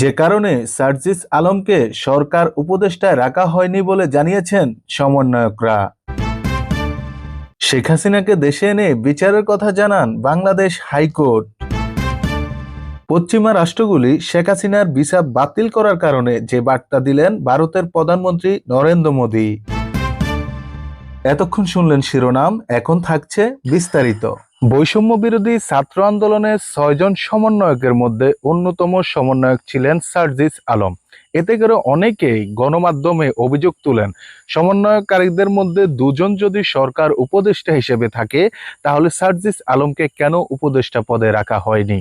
যে কারণে সার্জিস আলমকে সরকার উপদেষ্টায় রাখা হয়নি বলে জানিয়েছেন সমন্বয়করা। শেখ হাসিনাকে দেশে এনে বিচারের কথা জানান বাংলাদেশ হাইকোর্ট। পশ্চিমা রাষ্ট্রগুলি শেখ হাসিনার ভিসা বাতিল করার কারণে যে বার্তা দিলেন ভারতের প্রধানমন্ত্রী নরেন্দ্র মোদী। এতক্ষণ শুনলেন শিরোনাম, এখন থাকছে বিস্তারিত। বৈষম্য বিরোধী ছাত্র আন্দোলনের ছয়জন সমন্বয়কের মধ্যে অন্যতম সমন্বয়ক ছিলেন সার্জিস আলম। এতে করে অনেকেই গণমাধ্যমে অভিযোগ তুলেন, সমন্বয়কারীদের মধ্যে দুজন যদি সরকার উপদেষ্টা হিসেবে থাকে, তাহলে সার্জিস আলমকে কেন উপদেষ্টা পদে রাখা হয়নি?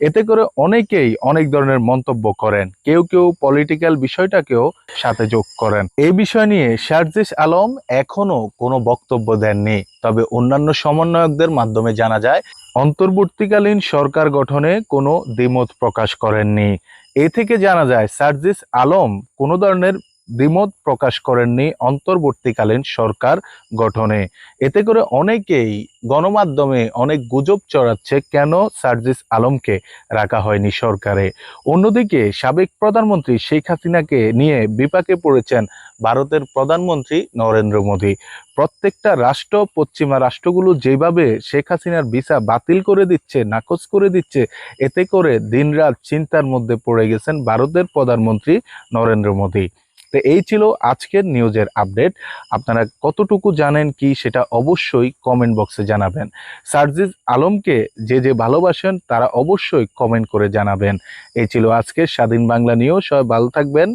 এতে করে অনেকেই অনেক ধরনের মন্তব্য করেন, কেউ কেউ পলিটিক্যাল বিষয়টাকেও সাথে যোগ করেন। এই বিষয় নিয়ে সার্জিস আলম এখনও কোনো বক্তব্য দেননি। তবে অন্যান্য সমন্বয়কদের মাধ্যমে জানা যায়, অন্তর্বর্তীকালীন সরকার গঠনে কোনো দ্বিমত প্রকাশ করেননি। এ থেকে জানা যায়, সার্জিস আলম কোনো ধরনের দ্বিমত প্রকাশ করেননি অন্তর্বর্তীকালীন সরকার গঠনে। এতে করে অনেকেই গণমাধ্যমে অনেক গুজব চড়াচ্ছে কেন সার্জিস আলমকে রাখা হয়নি সরকারে। অন্যদিকে সাবেক প্রধানমন্ত্রী শেখ হাসিনাকে নিয়ে বিপাকে পড়েছেন ভারতের প্রধানমন্ত্রী নরেন্দ্র মোদী। প্রত্যেকটা রাষ্ট্র, পশ্চিমা রাষ্ট্রগুলো যেভাবে শেখ হাসিনার ভিসা বাতিল করে দিচ্ছে, নাকচ করে দিচ্ছে, এতে করে দিনরাত চিন্তার মধ্যে পড়ে গেছেন ভারতের প্রধানমন্ত্রী নরেন্দ্র মোদী। তো এই ছিল আজকের নিউজের আপডেট। আপনারা কতটুকু জানেন, কি সেটা অবশ্যই কমেন্ট বক্সে জানাবেন। সার্জিজ আলমকে যে যে ভালোবাসেন, তারা অবশ্যই কমেন্ট করে জানাবেন। এই ছিল আজকের স্বাধীন বাংলা নিউজ। সবাই ভালো থাকবেন।